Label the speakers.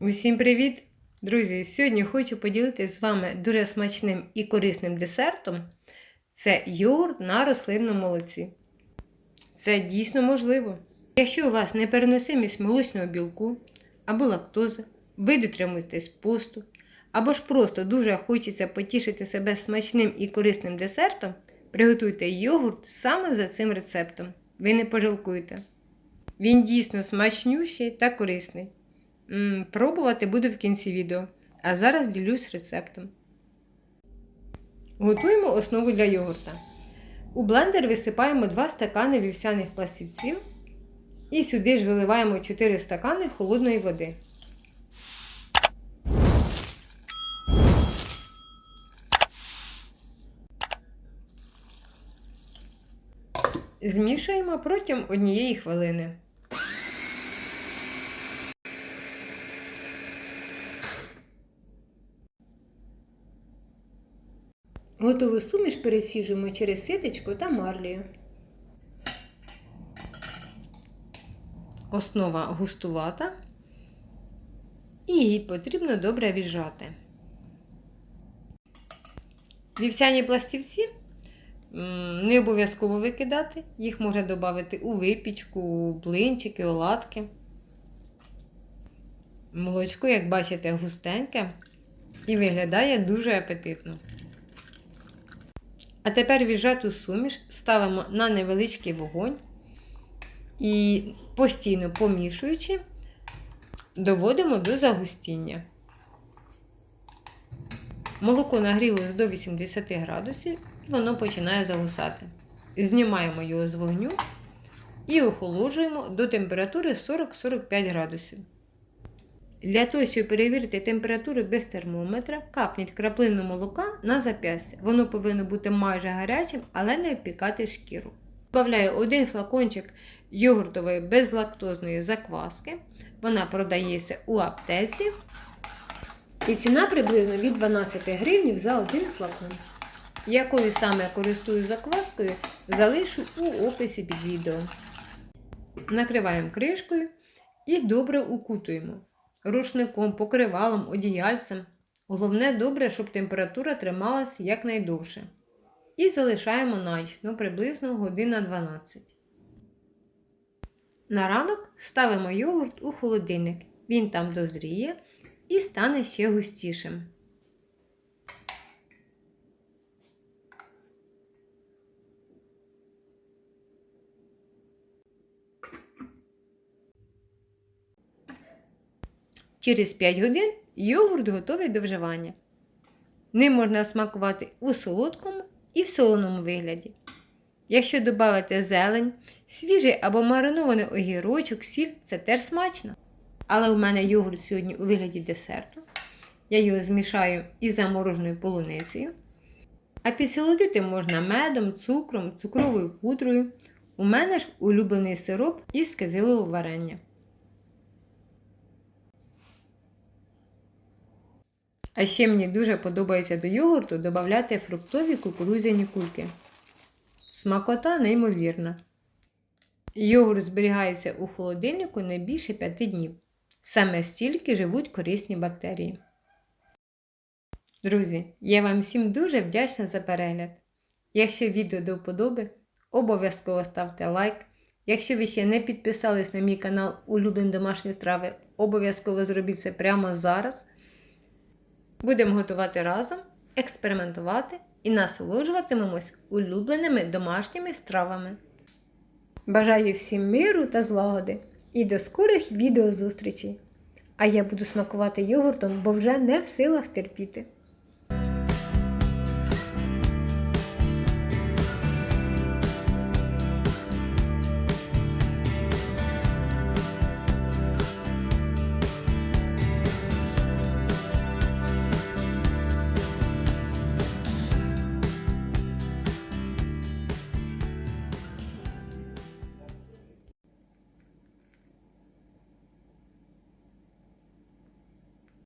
Speaker 1: Усім привіт! Друзі! Сьогодні хочу поділитися з вами дуже смачним і корисним десертом. Це йогурт на рослинному молоці. Це дійсно можливо. Якщо у вас непереносимість молочного білку або лактози, ви дотримуєтесь посту, або ж просто дуже хочеться потішити себе смачним і корисним десертом, приготуйте йогурт саме за цим рецептом. Ви не пожалкуєте. Він дійсно смачнющий та корисний. Пробувати буду в кінці відео, а зараз ділюсь рецептом. Готуємо основу для йогурта. У блендер висипаємо 2 стакани вівсяних пластівців і сюди ж виливаємо 4 стакани холодної води. Змішуємо протягом однієї хвилини. Готову суміш пересіжуємо через ситечко та марлію. Основа густувата і її потрібно добре віджати. Вівсяні пластівці не обов'язково викидати, їх можна додати у випічку, у блинчики, оладки. Молочко, як бачите, густеньке і виглядає дуже апетитно. А тепер віджату суміш ставимо на невеличкий вогонь і постійно помішуючи, доводимо до загустіння. Молоко нагрілось до 80 градусів і воно починає загусати. Знімаємо його з вогню і охолоджуємо до температури 40-45 градусів. Для того, щоб перевірити температуру без термометра, капніть краплину молока на зап'ястя. Воно повинно бути майже гарячим, але не опікати шкіру. Добавляю один флакончик йогуртової безлактозної закваски. Вона продається у аптеці. І ціна приблизно від 12 гривень за один флакон. Якою саме я користуюсь закваскою, залишу у описі під відео. Накриваємо кришкою і добре укутуємо рушником, покривалом, одіяльцем. Головне добре, щоб температура трималася якнайдовше. І залишаємо на ніч, ну приблизно година 12. На ранок ставимо йогурт у холодильник. Він там дозріє і стане ще густішим. Через 5 годин йогурт готовий до вживання. Ним можна смакувати у солодкому і в солоному вигляді. Якщо додати зелень, свіжий або маринований огірочок, сіль це теж смачно. Але у мене йогурт сьогодні у вигляді десерту. Я його змішаю із замороженою полуницею. А підсолодити можна медом, цукром, цукровою пудрою. У мене ж улюблений сироп із кизилового варення. А ще мені дуже подобається до йогурту додати фруктові кукурудзяні кульки. Смакота неймовірна. Йогурт зберігається у холодильнику не більше 5 днів. Саме стільки живуть корисні бактерії. Друзі, я вам всім дуже вдячна за перегляд. Якщо відео до вподоби, обов'язково ставте лайк. Якщо ви ще не підписались на мій канал Улюблені домашні страви, обов'язково зробіть це прямо зараз. Будемо готувати разом, експериментувати і насолоджуватимемось улюбленими домашніми стравами. Бажаю всім миру та злагоди і до скорих відеозустрічей! А я буду смакувати йогуртом, бо вже не в силах терпіти.